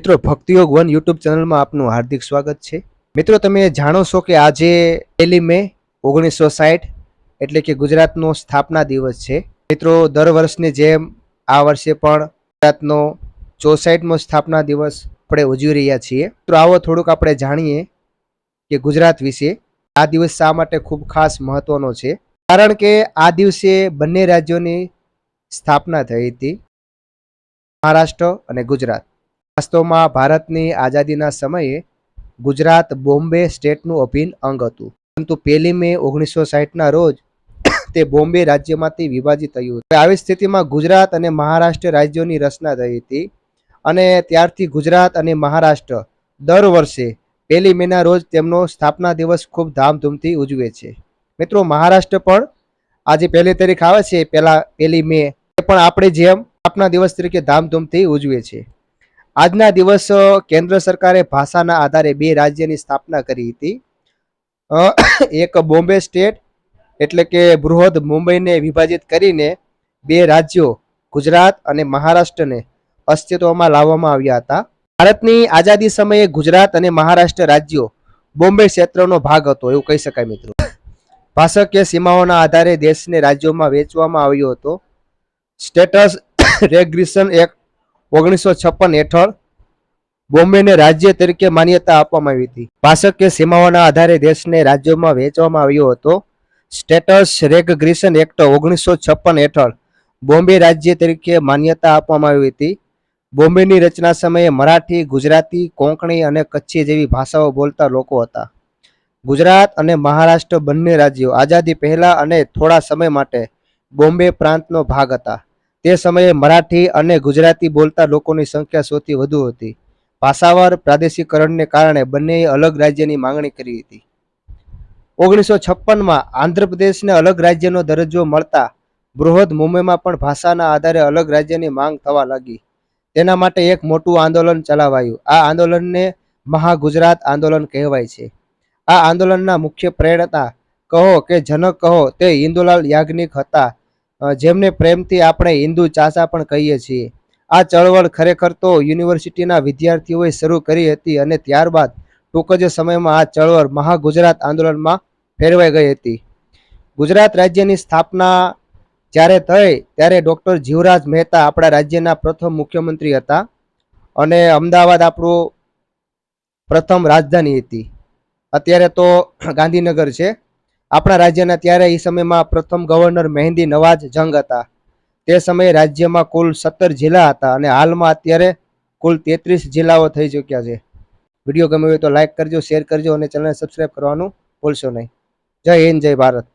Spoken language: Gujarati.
મિત્રો ભક્તિયોગ વન યુટ્યુબ ચેનલમાં આપનું હાર્દિક સ્વાગત છે. મિત્રો, તમે જાણો છો કે આજે પહેલી મે ઓગણીસો સાઠ એટલે કે ગુજરાતનો સ્થાપના દિવસ છે. મિત્રો, દર વર્ષની જેમ આ વર્ષે પણ ગુજરાતનો ચોસાઠમો સ્થાપના દિવસ આપણે ઉજવી રહ્યા છીએ. તો આવો થોડુંક આપણે જાણીએ કે ગુજરાત વિશે. આ દિવસ શા માટે ખૂબ ખાસ મહત્વનો છે? કારણ કે આ દિવસે બંને રાજ્યોની સ્થાપના થઈ હતી. મહારાષ્ટ્ર અને ગુજરાત. વાસ્તવમાં ભારતની આઝાદીના સમયે ગુજરાત બોમ્બે સ્ટેટનું અભિન્ન અંગ હતું. પરંતુ પહેલી મે ઓગણીસો સાહીઠના રોજ તે બોમ્બે રાજ્યમાંથી વિભાજિત થયું. હતું આવી સ્થિતિમાં ગુજરાત અને મહારાષ્ટ્ર રાજ્યોની રચના થઈ હતી અને ત્યારથી ગુજરાત અને મહારાષ્ટ્ર દર વર્ષે પહેલી મેના રોજ તેમનો સ્થાપના દિવસ ખૂબ ધામધૂમથી ઉજવે છે. મિત્રો, મહારાષ્ટ્ર પણ આજે પહેલી તારીખ આવે છે. પહેલા પહેલી મે પણ આપણે જેમ સ્થાપના દિવસ તરીકે ધામધૂમથી ઉજવે છે. આજના દિવસ કેન્દ્ર સરકારે ભાષાના આધારે બે રાજ્યની સ્થાપના કરી હતી. એક બોમ્બે સ્ટેટ, એટલે કે બૃહદ મુંબઈને વિભાજિત કરીને બે રાજ્યો, ગુજરાત અને મહારાષ્ટ્રને અસ્તિત્વમાં લાવવામાં આવ્યા હતા. ભારતની આઝાદી સમયે ગુજરાત અને મહારાષ્ટ્ર રાજ્યો બોમ્બે ક્ષેત્રનો ભાગ હતો, એવું કહી શકાય મિત્રો. ભાષકીય સીમાઓના આધારે દેશને રાજ્યોમાં વહેંચવામાં આવ્યો હતો. સ્ટેટસ રેગ્રેશન એક્ટ ઓગણીસો છપ્પન હેઠળ બોમ્બેને રાજ્ય તરીકે માન્યતા આપવામાં આવી હતી. ભાષાકીય સીમાઓના આધારે દેશને રાજ્યોમાં વહેંચવામાં આવ્યો હતો. સ્ટેટસ રેગ્રેશન એક્ટ ઓગણીસો છપ્પન હેઠળ બોમ્બે રાજ્ય તરીકે માન્યતા આપવામાં આવી હતી. બોમ્બેની રચના સમયે મરાઠી, ગુજરાતી, કોંકણી અને કચ્છી જેવી ભાષાઓ બોલતા લોકો હતા. ગુજરાત અને મહારાષ્ટ્ર બંને રાજ્યો આઝાદી પહેલા અને થોડા સમય માટે બોમ્બે પ્રાંતનો ભાગ હતા. તે સમયે મરાઠી અને ગુજરાતી બોલતા લોકોની સંખ્યા સૌથી વધુ હતી. ભાષાવાર પ્રાદેશિકરણને કારણે બંનેએ અલગ રાજ્યની માંગણી કરી હતી. ઓગણીસો છપ્પનમાં આંધ્રપ્રદેશને અલગ રાજ્યનો દરજ્જો મળતા બૃહદ મુંબઈમાં પણ ભાષાના આધારે અલગ રાજ્યની માંગ થવા લાગી. તેના માટે એક મોટું આંદોલન ચલાવાયું. આ આંદોલનને મહાગુજરાત આંદોલન કહેવાય છે. આ આંદોલનના મુખ્ય પ્રેરણા કહો કે જનક કહો તે ઇન્દુલાલ યાજ્ઞિક હતા. જેમને પ્રેમથી આપણે હિન્દુ ચાચા પણ કહીએ છીએ. આ ચળવળ ખરેખર તો યુનિવર્સિટીના વિદ્યાર્થીઓએ શરૂ કરી હતી અને ત્યારબાદ ટૂંક જ સમયમાં આ ચળવળ મહાગુજરાત આંદોલનમાં ફેરવાઈ ગઈ હતી. ગુજરાત રાજ્યની સ્થાપના જ્યારે થઈ ત્યારે ડૉક્ટર જીવરાજ મહેતા આપણા રાજ્યના પ્રથમ મુખ્યમંત્રી હતા અને અમદાવાદ આપણું પ્રથમ રાજધાની હતી. અત્યારે તો ગાંધીનગર છે. આપણા રાજ્યના ત્યારે એ સમયમાં પ્રથમ ગવર્નર મહેંદી નવાજ જંગ હતા. તે સમયે રાજ્યમાં કુલ સત્તર જિલ્લા હતા અને હાલમાં અત્યારે કુલ તેત્રીસ જિલ્લાઓ થઈ ચૂક્યા છે. વીડિયો ગમે હોય તો લાઇક કરજો, શેર કરજો અને ચેનલને સબસ્ક્રાઈબ કરવાનું ભૂલશો નહીં. જય હિન્દ, જય ભારત.